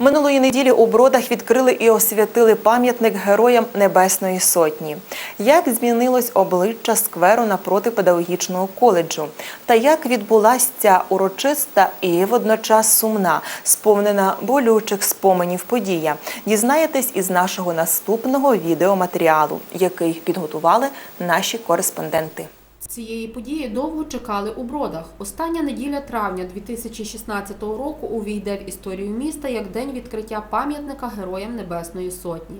Минулої неділі у Бродах відкрили і освятили пам'ятник героям Небесної Сотні. Як змінилось обличчя скверу напроти педагогічного коледжу? Та як відбулася ця урочиста і водночас сумна, сповнена болючих споменів подія? Дізнаєтесь із нашого наступного відеоматеріалу, який підготували наші кореспонденти. Цієї події довго чекали у бродах. Остання неділя травня 2016 року увійде в історію міста як день відкриття пам'ятника Героям Небесної Сотні.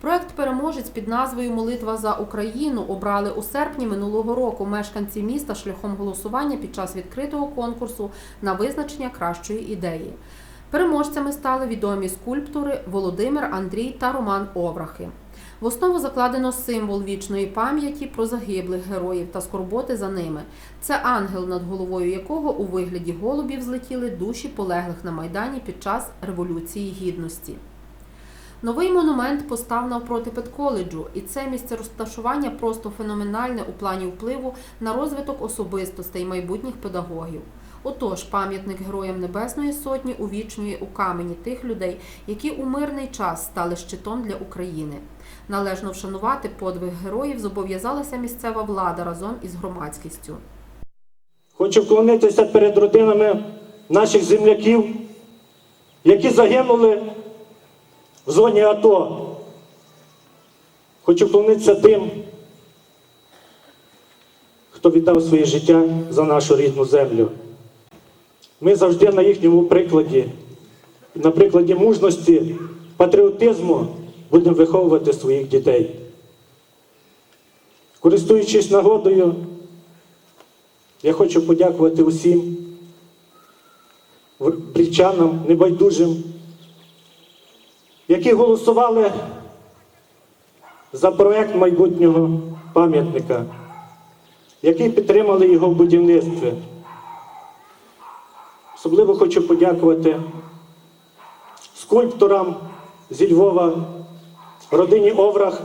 Проект переможець під назвою Молитва за Україну обрали у серпні минулого року мешканці міста шляхом голосування під час відкритого конкурсу на визначення кращої ідеї. Переможцями стали відомі скульптори Володимир Андрій та Роман Оврахи. В основу закладено символ вічної пам'яті про загиблих героїв та скорботи за ними. Це ангел, над головою якого у вигляді голубів злетіли душі полеглих на майдані під час Революції Гідності. Новий монумент постав навпроти педколеджу, і це місце розташування просто феноменальне у плані впливу на розвиток особистостей майбутніх педагогів. Отож, пам'ятник Героям Небесної Сотні увічнює у камені тих людей, які у мирний час стали щитом для України. Належно вшанувати подвиг героїв зобов'язалася місцева влада разом із громадськістю. Хочу вклонитися перед родинами наших земляків, які загинули в зоні АТО. Хочу вклонитися тим, хто віддав своє життя за нашу рідну землю. Ми завжди на їхньому прикладі, на прикладі мужності, патріотизму будемо виховувати своїх дітей. Користуючись нагодою, я хочу подякувати усім брічанам, небайдужим, які голосували за проект майбутнього пам'ятника, які підтримали його в будівництві. Особливо хочу подякувати скульпторам зі Львова, родині Оврах,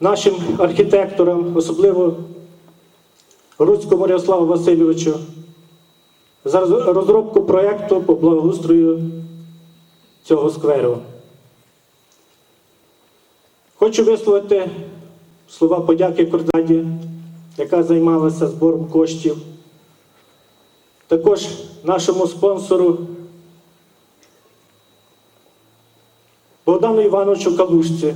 нашим архітекторам, особливо Руцькому Мирославу Васильовичу, за розробку проєкту по благоустрою цього скверу. Хочу висловити слова подяки Кордаді, яка займалася збором коштів. Також нашому спонсору Богдану Івановичу Калушці.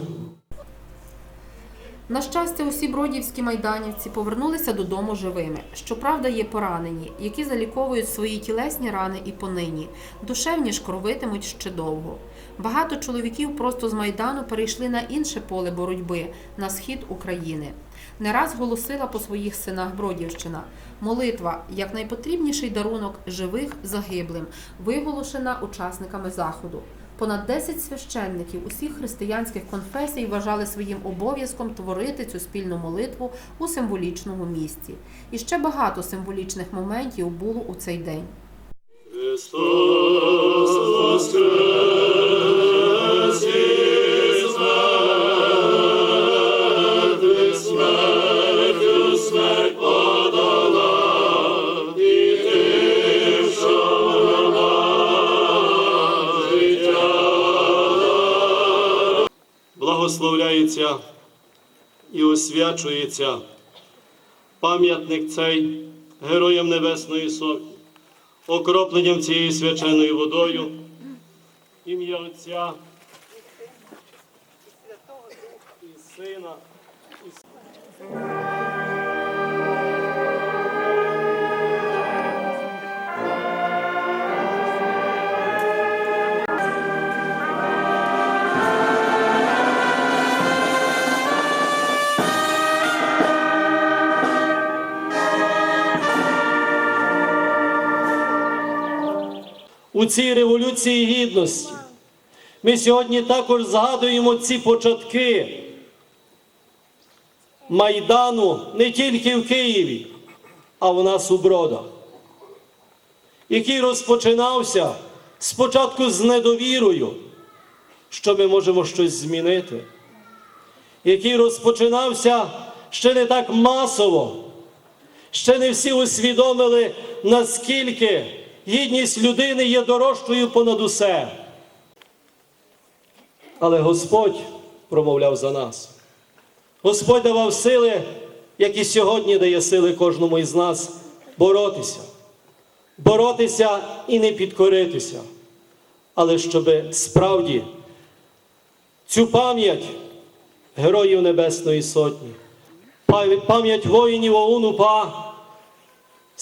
На щастя, усі бродівські майданівці повернулися додому живими. Щоправда, є поранені, які заліковують свої тілесні рани і понині. Душевні ж кровитимуть ще довго. Багато чоловіків просто з майдану перейшли на інше поле боротьби на схід України. Не раз голосила по своїх синах Бродівщина. Молитва як найпотрібніший дарунок живих загиблим, виголошена учасниками заходу. Понад 10 священників усіх християнських конфесій вважали своїм обов'язком творити цю спільну молитву у символічному місці. І ще багато символічних моментів було у цей день. Христос освячується пам'ятник цей Героям Небесної Сотні окропленням цією свяченою водою, ім'я Отця і Сина. і у цій революції гідності. Ми сьогодні також згадуємо ці початки Майдану не тільки в Києві, а в нас у Бродах, який розпочинався спочатку з недовірою, що ми можемо щось змінити, який розпочинався ще не так масово, ще не всі усвідомили, наскільки гідність людини є дорожчою понад усе. Але Господь промовляв за нас. Господь давав сили, як і сьогодні дає сили кожному із нас боротися. Боротися і не підкоритися. Але щоб справді цю пам'ять Героїв Небесної Сотні, пам'ять воїнів ОУН УПА,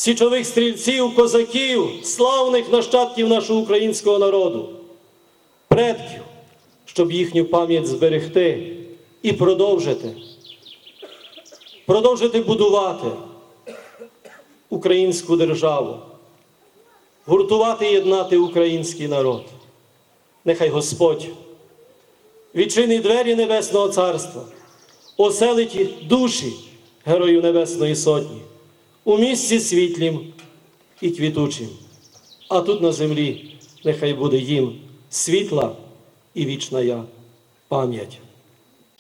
січових стрільців, козаків, славних нащадків нашого українського народу, предків, щоб їхню пам'ять зберегти і продовжити, продовжити будувати українську державу, гуртувати і єднати український народ. Нехай Господь відчинить двері Небесного Царства, оселить душі Героїв Небесної Сотні у місці світлім і квітучим. А тут на землі нехай буде їм світла і вічна пам'ять.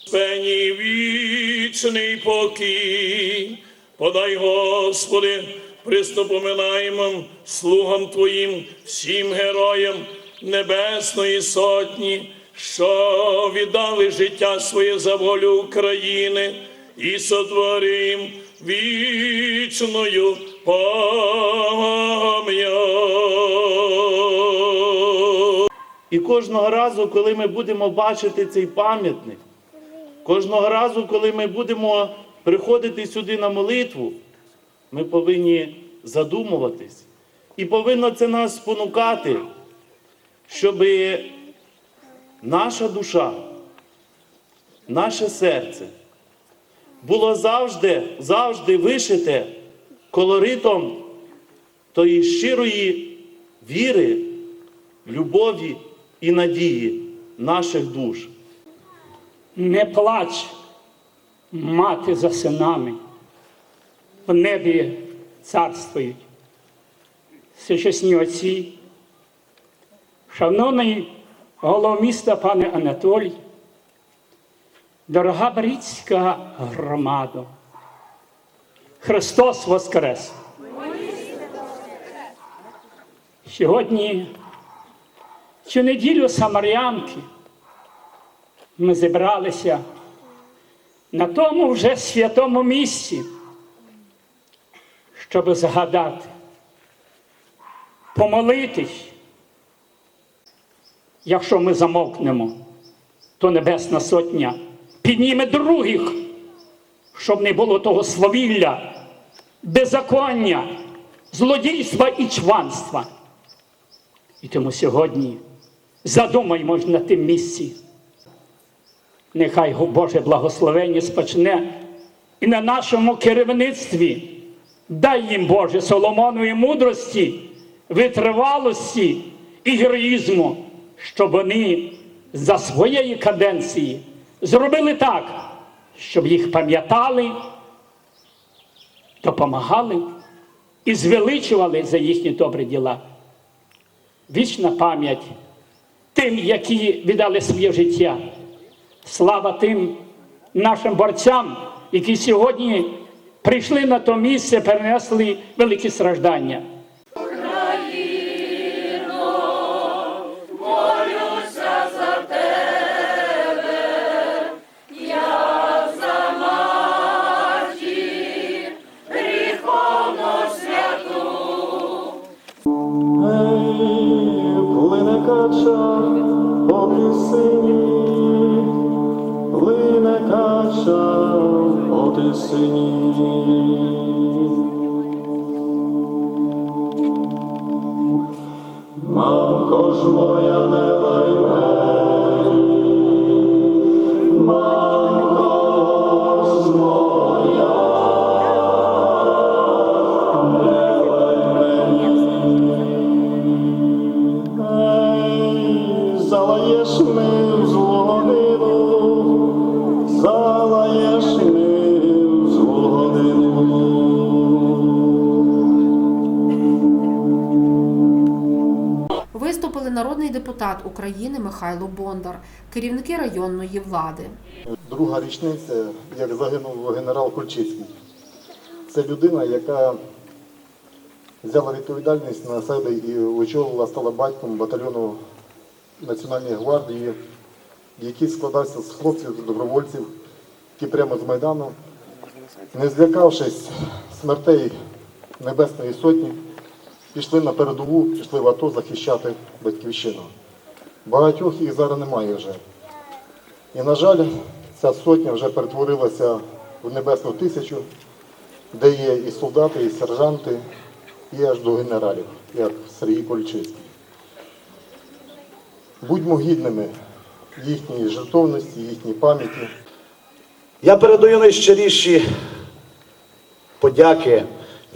Спені вічний покій, подай, Господи, приступоминаємом слугам Твоїм, всім героям Небесної Сотні, що віддали життя своє за волю України і сотворим вічною пам'ять. І кожного разу, коли ми будемо бачити цей пам'ятник, кожного разу, коли ми будемо приходити сюди на молитву, ми повинні задумуватись. І повинно це нас спонукати, щоб наша душа, наше серце було завжди, завжди вишите колоритом тої щирої віри, любові і надії наших душ. Не плач, мати за синами, в небі царствують. Всечесні отці, шановний голов міста пане Анатолій, дорога Брідська громада, Христос Воскрес! Сьогодні, цю неділю Самарянки, ми зібралися на тому вже святому місці, щоб згадати, помолитись. Якщо ми замовкнемо, то Небесна Сотня підніме других, щоб не було того свавілля, беззаконня, злодійства і чванства. І тому сьогодні задумаємось на тим місці. Нехай Боже благословення спочне і на нашому керівництві. Дай їм, Боже, Соломонової мудрості, витривалості і героїзму, щоб вони за своєї каденції зробили так, щоб їх пам'ятали, допомагали і звеличували за їхні добрі діла. Вічна пам'ять тим, які віддали своє життя. Слава тим нашим борцям, які сьогодні прийшли на то місце, перенесли великі страждання. По. Мамко ж моя не лайме, України Михайло Бондар, керівники районної влади. Друга річниця, як загинув генерал Кульчицький. Це людина, яка взяла відповідальність на себе і очолила, стала батьком батальйону Національної гвардії, який складався з хлопців, добровольців, які прямо з Майдану, не злякавшись смертей Небесної Сотні, пішли на передову, пішли в АТО захищати батьківщину. Багатьох їх зараз немає вже. І, на жаль, ця сотня вже перетворилася в небесну тисячу, де є і солдати, і сержанти, і аж до генералів, як Сергій Кольчицький. Будьмо гідними їхньої жертовності, їхньої пам'яті. Я передаю найщиріші подяки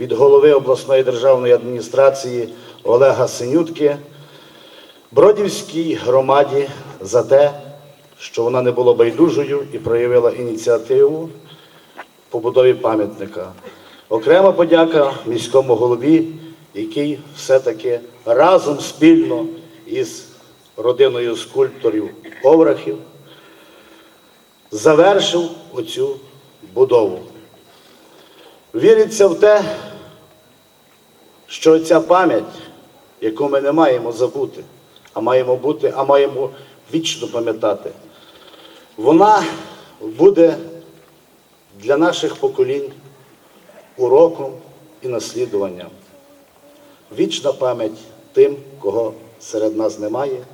від голови обласної державної адміністрації Олега Синютки Бродівській громаді за те, що вона не була байдужою і проявила ініціативу побудові пам'ятника. Окрема подяка міському голові, який все-таки разом спільно із родиною скульпторів Оврахів завершив оцю будову. Віриться в те, що ця пам'ять, яку ми не маємо забути, а маємо бути, а маємо вічно пам'ятати, вона буде для наших поколінь уроком і наслідуванням. Вічна пам'ять тим, кого серед нас немає,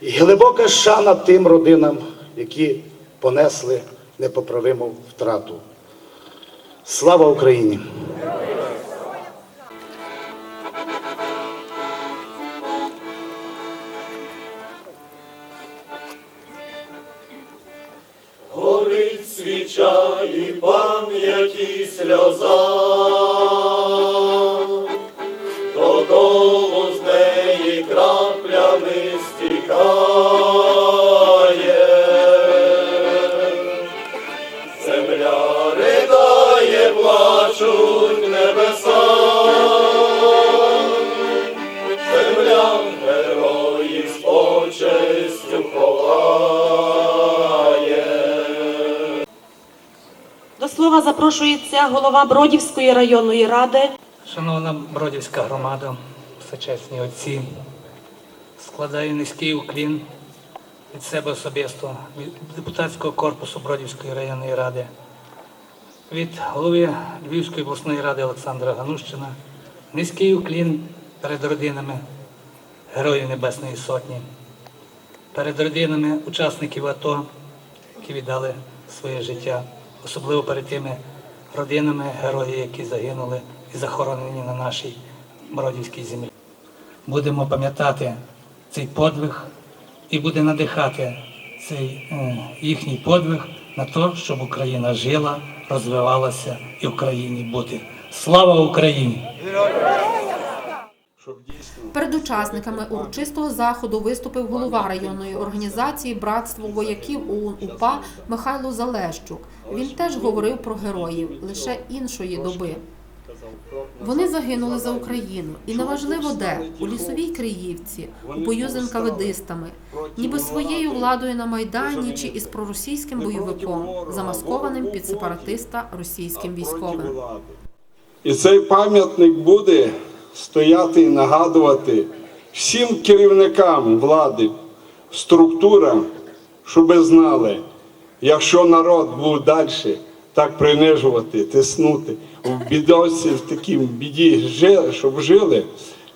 і глибока шана тим родинам, які понесли непоправиму втрату. Слава Україні! І пам'яті сльоза, слова запрошується голова Бродівської районної ради. Шановна Бродівська громада, всечесні отці, складаю низький уклін від себе особисто, від депутатського корпусу Бродівської районної ради, від голови Львівської обласної ради Олександра Ганущина, низький уклін перед родинами Героїв Небесної Сотні, перед родинами учасників АТО, які віддали своє життя, особливо перед тими родинами героїв, які загинули і захоронені на нашій Бродівській землі. Будемо пам'ятати цей подвиг і буде надихати цей е, їхній подвиг на те, щоб Україна жила, розвивалася і в Україні бути. Слава Україні! Перед учасниками урочистого заходу виступив голова районної організації Братство вояків ОУН УПА Михайло Залещук. Він теж говорив про героїв лише іншої доби. Вони загинули за Україну, і неважливо де у лісовій Криївці, у бою з НКВДистами, ніби своєю владою на майдані чи із проросійським бойовиком, замаскованим під сепаратиста російським військовим. І цей пам'ятник буде стояти і нагадувати всім керівникам влади, структурам, щоб знали, якщо народ був далі так принижувати, тиснути, в бідосі, в такій біді, щоб жили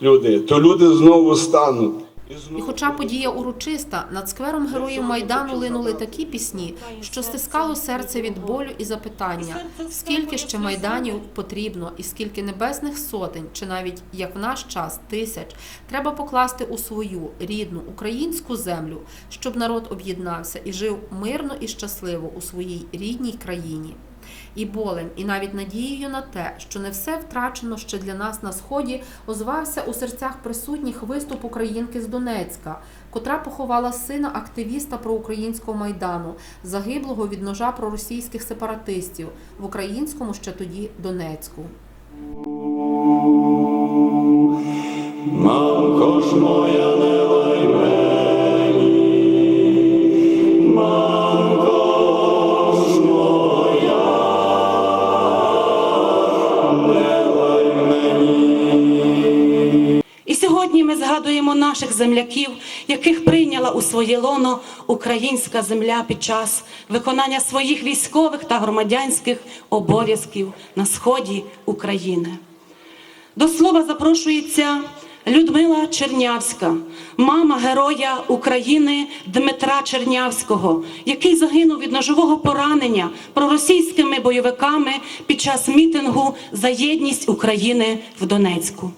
люди, то люди знову стануть. І хоча подія урочиста, над сквером героїв Майдану линули такі пісні, що стискало серце від болю і запитання, скільки ще майданів потрібно, і скільки небесних сотень, чи навіть як в наш час тисяч, треба покласти у свою рідну українську землю, щоб народ об'єднався і жив мирно і щасливо у своїй рідній країні. І болем, і навіть надією на те, що не все втрачено ще для нас на сході, озвався у серцях присутніх виступ українки з Донецька, котра поховала сина активіста проукраїнського майдану, загиблого від ножа проросійських сепаратистів в українському ще тоді Донецьку. Мамко ж моя згадуємо наших земляків, яких прийняла у своє лоно українська земля під час виконання своїх військових та громадянських обов'язків на сході України. До слова запрошується Людмила Чернявська, мама героя України Дмитра Чернявського, який загинув від ножового поранення проросійськими бойовиками під час мітингу за єдність України в Донецьку.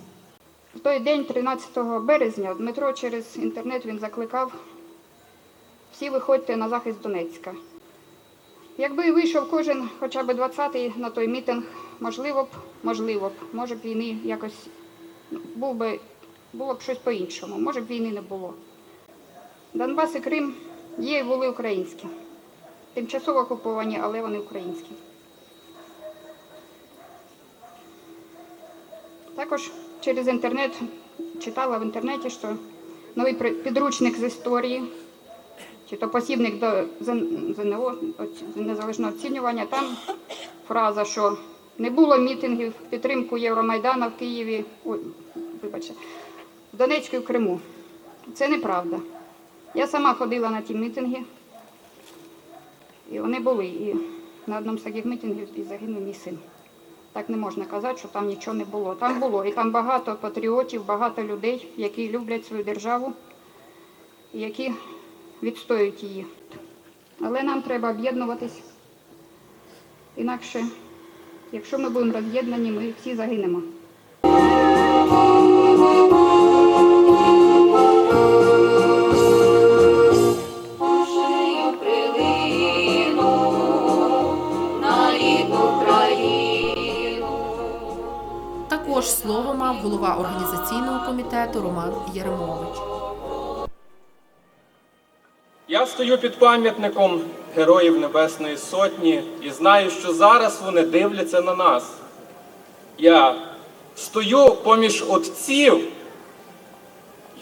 Той день, 13 березня, Дмитро через інтернет він закликав всі виходьте на захист Донецька. Якби вийшов кожен хоча б 20-й на той мітинг, можливо б, можливо б, може б війни якось був би, було б щось по-іншому, може б війни не було. Донбас і Крим є і були українські. Тимчасово окуповані, але вони українські. Також через інтернет читала в інтернеті, що новий підручник з історії, чи то посібник до ЗНО, незалежного оцінювання, там фраза, що не було мітингів в підтримку Євромайдана в Києві, ой, вибачте, в Донецьку і в Криму. Це неправда. Я сама ходила на ті мітинги, і вони були. І на одному з таких мітингів і загинув мій син. Так не можна казати, що там нічого не було. Там було. І там багато патріотів, багато людей, які люблять свою державу, які відстоюють її. Але нам треба об'єднуватись. Інакше, якщо ми будемо роз'єднані, ми всі загинемо. Слово мав голова організаційного комітету Роман Єремович. Я стою під пам'ятником Героїв Небесної Сотні і знаю, що зараз вони дивляться на нас. Я стою поміж отців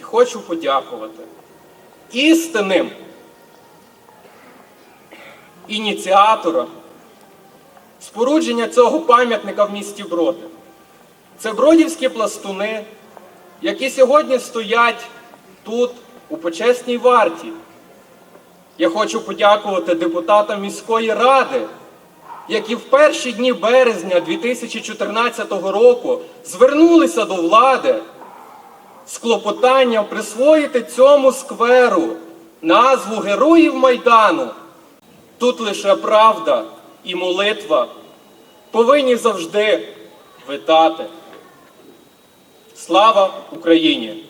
і хочу подякувати істинним ініціаторам спорудження цього пам'ятника в місті Броди. Це бродівські пластуни, які сьогодні стоять тут, у почесній варті. Я хочу подякувати депутатам міської ради, які в перші дні березня 2014 року звернулися до влади з клопотанням присвоїти цьому скверу назву Героїв Майдану. Тут лише правда і молитва повинні завжди витати. Слава Україні!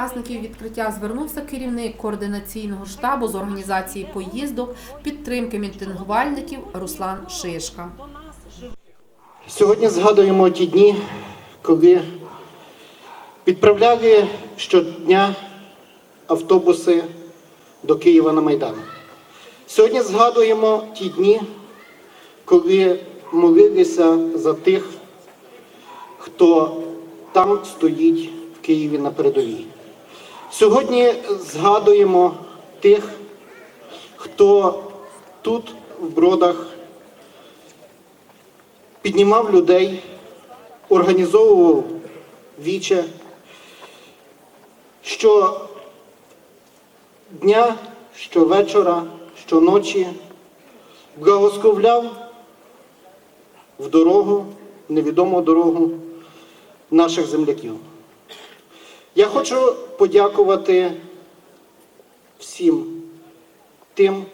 Учасників відкриття звернувся керівник координаційного штабу з організації поїздок підтримки мітингувальників Руслан Шишка. Сьогодні згадуємо ті дні, коли відправляли щодня автобуси до Києва на Майдан. Сьогодні згадуємо ті дні, коли молилися за тих, хто там стоїть в Києві на передовій. Сьогодні згадуємо тих, хто тут в бродах піднімав людей, організовував віче, що дня, щовечора, щоночі благословляв в дорогу, невідому дорогу наших земляків. Я хочу подякувати всім тим,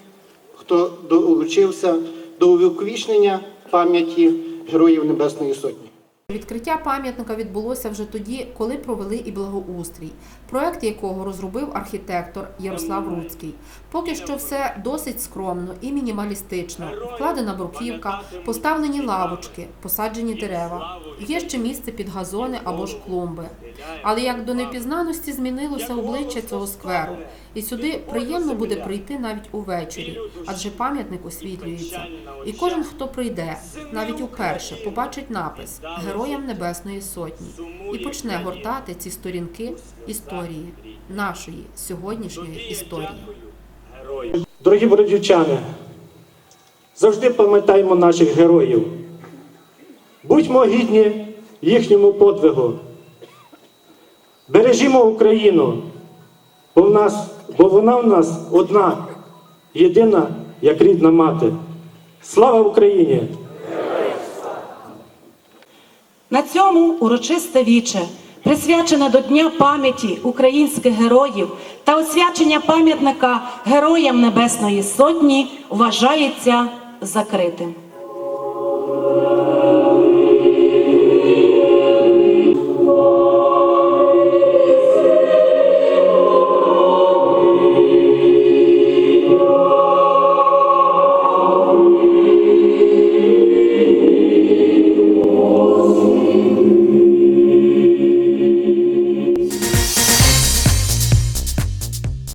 хто долучився до увіковічнення пам'яті Героїв Небесної Сотні. Відкриття пам'ятника відбулося вже тоді, коли провели і благоустрій, проект якого розробив архітектор Ярослав Руцький. Поки що все досить скромно і мінімалістично. Вкладена бруківка, поставлені лавочки, посаджені дерева. Є ще місце під газони або ж клумби. Але як до непізнаності змінилося обличчя цього скверу, і сюди приємно буде прийти навіть увечері, адже пам'ятник освітлюється. І кожен, хто прийде, навіть уперше, побачить напис Героям Небесної Сотні і почне гортати ці сторінки історії, нашої сьогоднішньої історії. Дорогі бродівчани, завжди пам'ятаємо наших героїв. Будьмо гідні їхньому подвигу. Бережімо Україну, бо, в нас, бо вона в нас одна, єдина, як рідна мати. Слава Україні! На цьому урочисте віче, присвячене до Дня пам'яті українських героїв та освячення пам'ятника Героям Небесної Сотні, вважається закритим.